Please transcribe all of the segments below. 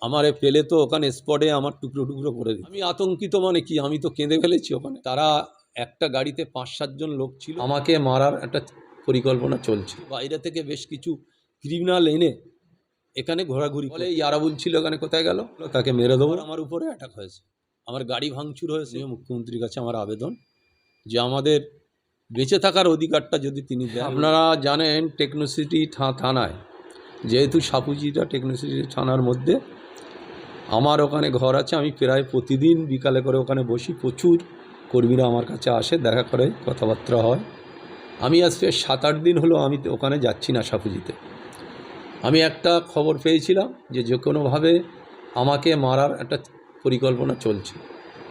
আমারে পেলে তো ওখানে স্পটে আমার টুকরো টুকরো করে দিই আমি আতঙ্কিত মানে কি? আমি তো কেঁদে ফেলেছি ওখানে। তারা একটা গাড়িতে পাঁচ সাতজন লোক ছিল। আমাকে মারার একটা পরিকল্পনা চলছে। বাইরে থেকে বেশ কিছু ক্রিমিনাল এনে এখানে ঘোরাঘুরি বলে ইয়ারাবুল ছিল এখানে কোথায় গেল? তাকে মেরে দেবো। আমার উপরে অ্যাটাক হয়েছে। আমার গাড়ি ভাঙচুর হয়েছে। মুখ্যমন্ত্রীর কাছে আমার আবেদন যে আমাদের বেঁচে থাকার অধিকারটা যদি তিনি দেন। আপনারা জানেন টেকনোসিটি থানায়। যেহেতু সাপুজিটা টেকনোসিটি থানার মধ্যে আমার ওখানে ঘর আছে, আমি প্রায় প্রতিদিন বিকালে করে ওখানে বসি। প্রচুর কর্মীরা আমার কাছে আসে, দেখা করে, কথাবার্তা হয়। আমি আজকে সাত আট দিন হলো আমি ওখানে যাচ্ছি না সাপুজিতে আমি একটা খবর পেয়েছিলাম যে যে কোনোভাবে আমাকে মারার একটা পরিকল্পনা চলছে।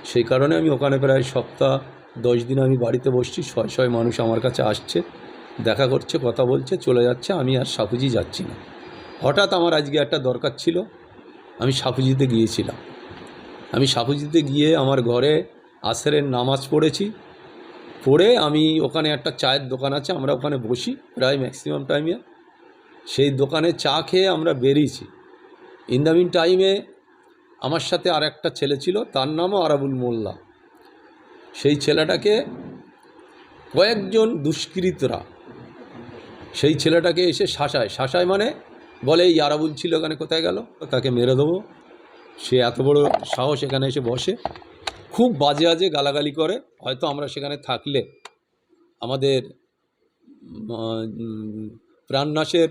সেই কারণে আমি ওখানে প্রায় সপ্তাহ দশ দিন আমি বাড়িতে বসছি, ছয় ছয় মানুষ আমার কাছে আসছে, দেখা করছে, কথা বলছে, চলে যাচ্ছে, আমি আর সাপুজি যাচ্ছি না। হঠাৎ আমার আজকে একটা দরকার ছিল আমি সাপুজিতে গিয়েছিলাম। আমি সাপুজিতে গিয়ে আমার ঘরে আসরের নামাজ পড়েছি। পড়ে আমি ওখানে একটা চায়ের দোকান আছে, আমরা ওখানে বসি প্রায় ম্যাক্সিমাম টাইমে সেই দোকানে চা খেয়ে আমরা বেরিয়েছি। ইন দ্য মিন টাইমে আমার সাথে আর একটা ছেলে ছিল, তার নামও আরাবুল মোল্লা। সেই ছেলেটাকে কয়েকজন দুষ্কৃতরা, সেই ছেলেটাকে এসে শাসায় শাসায় মানে বলে, এই আরাবুল ছিল এখানে, কোথায় গেল? তাকে মেরে দেবো। সে এত বড় সাহস এখানে এসে বসে। খুব বাজে আজে গালাগালি করে। হয়তো আমরা সেখানে থাকলে আমাদের প্রাণনাশের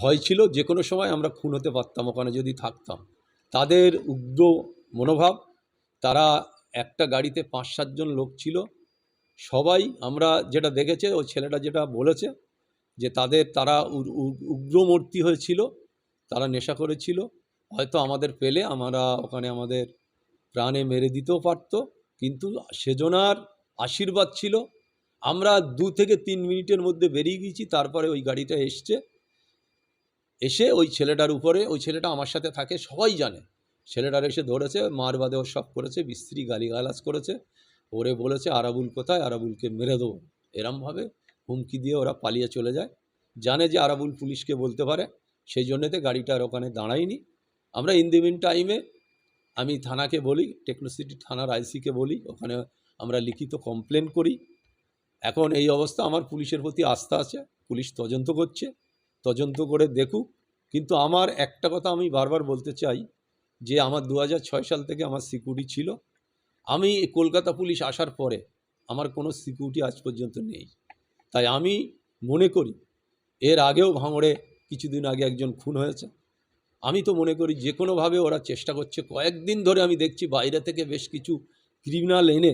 ভয় ছিল। যে কোনো সময় আমরা খুন হতে পারতাম ওখানে যদি থাকতাম। তাদের উগ্র মনোভাব, তারা একটা গাড়িতে পাঁচ সাতজন লোক ছিল। সবাই আমরা যেটা দেখেছে, ওই ছেলেটা যেটা বলেছে যে তাদের তারা উগ্রমূর্তি হয়েছিল, তারা নেশা করেছিল। হয়তো আমাদের পেলে আমরা ওখানে আমাদের প্রাণে মেরে দিতেও পারতো, কিন্তু সেজনার আশীর্বাদ ছিল। আমরা দু থেকে তিন মিনিটের মধ্যে বেরিয়ে গেছি তারপরে ওই গাড়িটা এসছে। এসে ওই ছেলেটার উপরে, ওই ছেলেটা আমার সাথে থাকে, সবাই জানে। ছেলেটার এসে ধরেছে, মার বাদে ও সব করেছে বিস্ত্রী গালিগালাজ করেছে। ওরে বলেছে, আরাবুল কোথায়? আরাবুলকে মেরে দেবো। এরমভাবে হুমকি দিয়ে ওরা পালিয়ে চলে যায়। জানে যে আরাবুল পুলিশকে বলতে পারে, সেই জন্যেতে গাড়িটা আর ওখানে দাঁড়ায়নি। আমরা ইন টাইমে আমি থানাকে বলি টেকনোসিটি থানার আইসিকে বলি, ওখানে আমরা লিখিত কমপ্লেন করি। এখন এই অবস্থা আমার পুলিশের প্রতি আস্থা আছে, পুলিশ তদন্ত করছে, তদন্ত করে দেখুক। কিন্তু আমার একটা কথা আমি বারবার বলতে চাই, যে আমার দু সাল থেকে আমার সিকিউরিটি ছিল। আমি কলকাতা পুলিশ আসার পরে আমার কোনো সিকিউরিটি আজ পর্যন্ত নেই। তাই আমি মনে করি এর আগেও ভাঙড়ে কিছুদিন আগে একজন খুন হয়েছে। আমি তো মনে করি যে কোনোভাবে ওরা চেষ্টা করছে। কয়েকদিন ধরে আমি দেখছি বাইরে থেকে বেশ কিছু ক্রিমিনাল এনে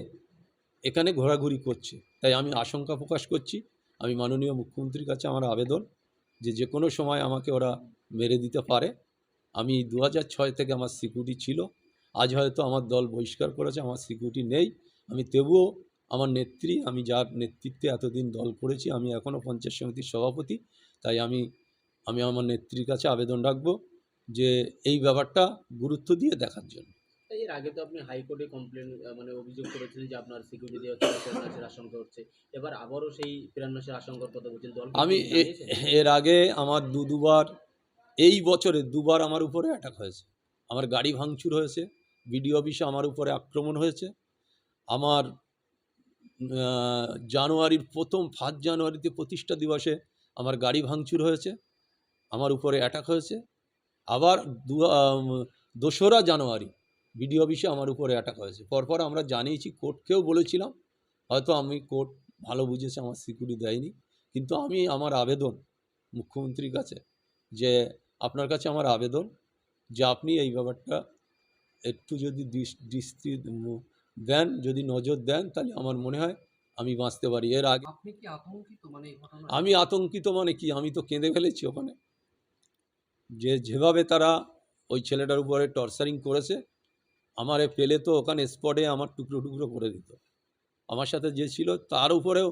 এখানে ঘোরাঘুরি করছে। তাই আমি আশঙ্কা প্রকাশ করছি। আমি মাননীয় মুখ্যমন্ত্রীর কাছে আমার আবেদন যে যে কোনো সময় আমাকে ওরা মেরে দিতে পারে। আমি দু ছয় থেকে আমার সিকিউরিটি ছিল। আজ হয়তো আমার দল বহিষ্কার করেছে, আমার সিকিউরিটি নেই। আমি তবুও আমার নেত্রী আমি যার নেতৃত্বে এতদিন দল করেছি আমি এখনও পঞ্চায়েত সমিতির সভাপতি তাই আমি আমি আমার নেত্রীর কাছে আবেদন রাখব যে এই ব্যাপারটা গুরুত্ব দিয়ে দেখার জন্য। এর আগে তো আপনি হাইকোর্টে কমপ্লেন মানে অভিযোগ করেছিলেন যে আপনার সিকিউরিটি দেওয়া আশঙ্কা হচ্ছে। এবার আবারও সেই প্রাণনাশের আশঙ্কার কথা বলছেন দল আমি এর আগে আমার দু দুবার এই বছরে দুবার আমার উপরে অ্যাটাক হয়েছে। আমার গাড়ি ভাঙচুর হয়েছে বিডিও অফিসে আমার উপরে আক্রমণ হয়েছে। আমার জানুয়ারির প্রথম ফার্স্ট জানুয়ারিতে প্রতিষ্ঠা দিবসে আমার গাড়ি ভাঙচুর হয়েছে, আমার উপরে অ্যাটাক হয়েছে। আবার দু দোসরা জানুয়ারি বিডিও অফিসে আমার উপরে অ্যাটাক হয়েছে। পরপর আমরা জানিয়েছি, কোর্টকেও বলেছিলাম, হয়তো আমি কোর্ট ভালো বুঝেছে, আমার সিকিউরিটি দেয়নি। কিন্তু আমি আমার আবেদন মুখ্যমন্ত্রীর কাছে যে আপনার কাছে আমার আবেদন যে আপনি এই ব্যাপারটা একটু যদি দৃষ- দৃষ্টি দেন যদি নজর দেন তাহলে আমার মনে হয় আমি বাঁচতে পারি। এর আগে মানে আমি আতঙ্কিত মানে কি? আমি তো কেঁদে ফেলেছি ওখানে। যে যেভাবে তারা ওই ছেলেটার উপরে টর্চারিং করেছে আমারে পেলে তো ওখানে স্পটে আমার টুকরো টুকরো করে দিত। আমার সাথে যে ছিল তার উপরেও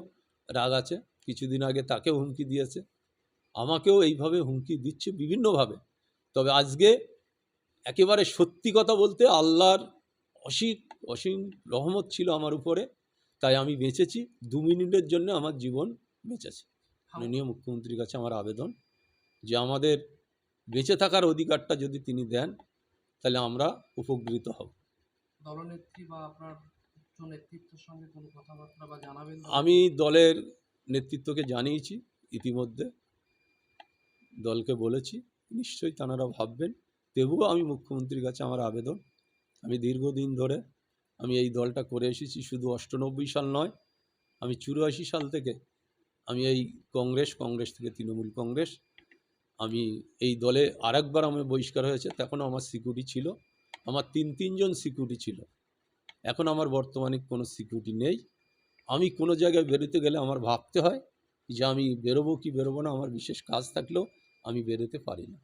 রাগ আছে। কিছুদিন আগে তাকেও হুমকি দিয়েছে। আমাকেও এইভাবে হুমকি দিচ্ছে বিভিন্নভাবে। তবে আজকে একেবারে সত্যি কথা বলতে আল্লাহর অসীম অসীম রহমত ছিল আমার উপরে তাই আমি বেঁচেছি। দু মিনিটের জন্য আমার জীবন বেঁচেছে। মাননীয় মুখ্যমন্ত্রীর কাছে আমার আবেদন যে আমাদের বেঁচে থাকার অধিকারটা যদি তিনি দেন তাহলে আমরা উপকৃত হব। দলনেত্রী বা আপনার নেতৃত্বের সঙ্গে কোনো কথাবার্তা বা জানাবেন আমি দলের নেতৃত্বকে জানিয়েছি ইতিমধ্যে দলকে বলেছি নিশ্চয়ই তাঁরা ভাববেন। তবুও আমি মুখ্যমন্ত্রীর কাছে আমার আবেদন। আমি দীর্ঘদিন ধরে আমি এই দলটা করে এসেছি শুধু অষ্টানব্বই সাল নয়, আমি চুরাশি সাল থেকে আমি এই কংগ্রেস কংগ্রেস থেকে তৃণমূল কংগ্রেস। আমি এই দলে আরেকবার আমি বহিষ্কার হয়েছে তখনও আমার সিকিউরিটি ছিল। আমার তিন তিনজন সিকিউরিটি ছিল। এখন আমার বর্তমানে কোনো সিকিউরিটি নেই। আমি কোনো জায়গায় বেরোতে গেলে আমার ভাবতে হয় যে আমি বেরোবো কি বেরোবো না, আমার বিশেষ কাজ থাকলেও আমি বেরোতে পারি না।